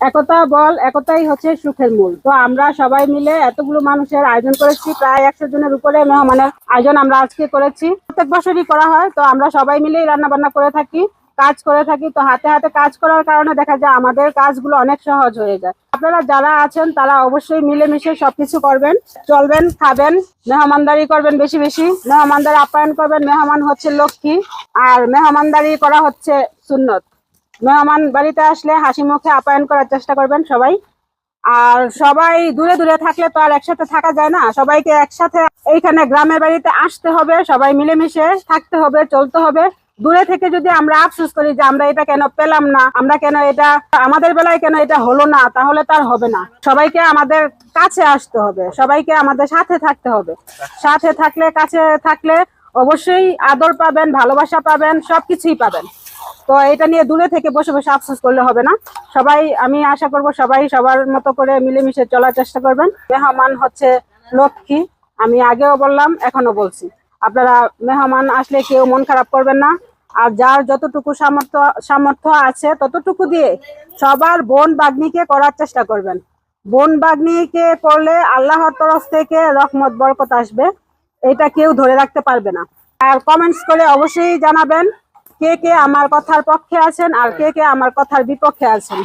একতা বল, একতাই হচ্ছে সুখের মূল। তো আমরা সবাই মিলে এতগুলো মানুষের আয়োজন করেছি, প্রায় একশো জনের উপরে মেহমানের আয়োজন আমরা আজকে করেছি। প্রত্যেক বছরই করা হয়, তো আমরা সবাই মিলেই রান্না বান্না করে থাকি, কাজ করে থাকি। তো হাতে হাতে কাজ করার কারণে দেখা যায় আমাদের কাজগুলো অনেক সহজ হয়ে যায়। আপনারা যারা আছেন, তারা অবশ্যই মিলেমিশে সবকিছু করবেন, চলবেন, খাবেন, মেহমানদারি করবেন বেশি বেশি। মেহমানদারি আপ্যায়ন করবেন, মেহমান হচ্ছে লক্ষ্মী, আর মেহমানদারি করা হচ্ছে সুন্নত। মেহমান বাড়িতে আসলে হাসি মুখে আপ্যায়ন করার চেষ্টা করবেন সবাই। আর সবাই দূরে দূরে থাকলে তো আর একসাথে থাকা যায় না। সবাইকে একসাথে এইখানে গ্রামের বাড়িতে আসতে হবে, সবাই মিলেমিশে থাকতে হবে, চলতে হবে। দূরে থেকে যদি আমরা আফসোস করি যে আমরা এটা কেন পেলাম না, আমরা কেন এটা, আমাদের বেলায় কেন এটা হলো না, তাহলে তার হবে না। সবাইকে আমাদের কাছে আসতে হবে, সবাইকে আমাদের সাথে থাকতে হবে। সাথে থাকলে, কাছে থাকলে অবশ্যই আদর পাবেন, ভালোবাসা পাবেন, সবকিছুই পাবেন। তো এটা নিয়ে দূরে থেকে বসে বসে আফসোস করলে হবে না। সবাই, আমি আশা করব সবাই সবার মতো করে মিলেমিশে চলার চেষ্টা করবেন। মেহমান হচ্ছে লক্ষ্মী, আমি আগেও বললাম এখনও বলছি। আপনারা মেহমান আসলে কেউ মন খারাপ করবেন না। আর যার যতটুকু সামর্থ্য সামর্থ্য আছে ততটুকু দিয়ে সবার বোন বাগ্নিকে করার চেষ্টা করবেন। বোন বাগ্নিকে করলে আল্লাহর তরফ থেকে রহমত, বরকত আসবে। এটা কেউ ধরে রাখতে পারবে না। আর কমেন্টস করে অবশ্যই জানাবেন। কে কে আমার কথার পক্ষে আছেন আর কে কে আমার কথার বিপক্ষে আছেন?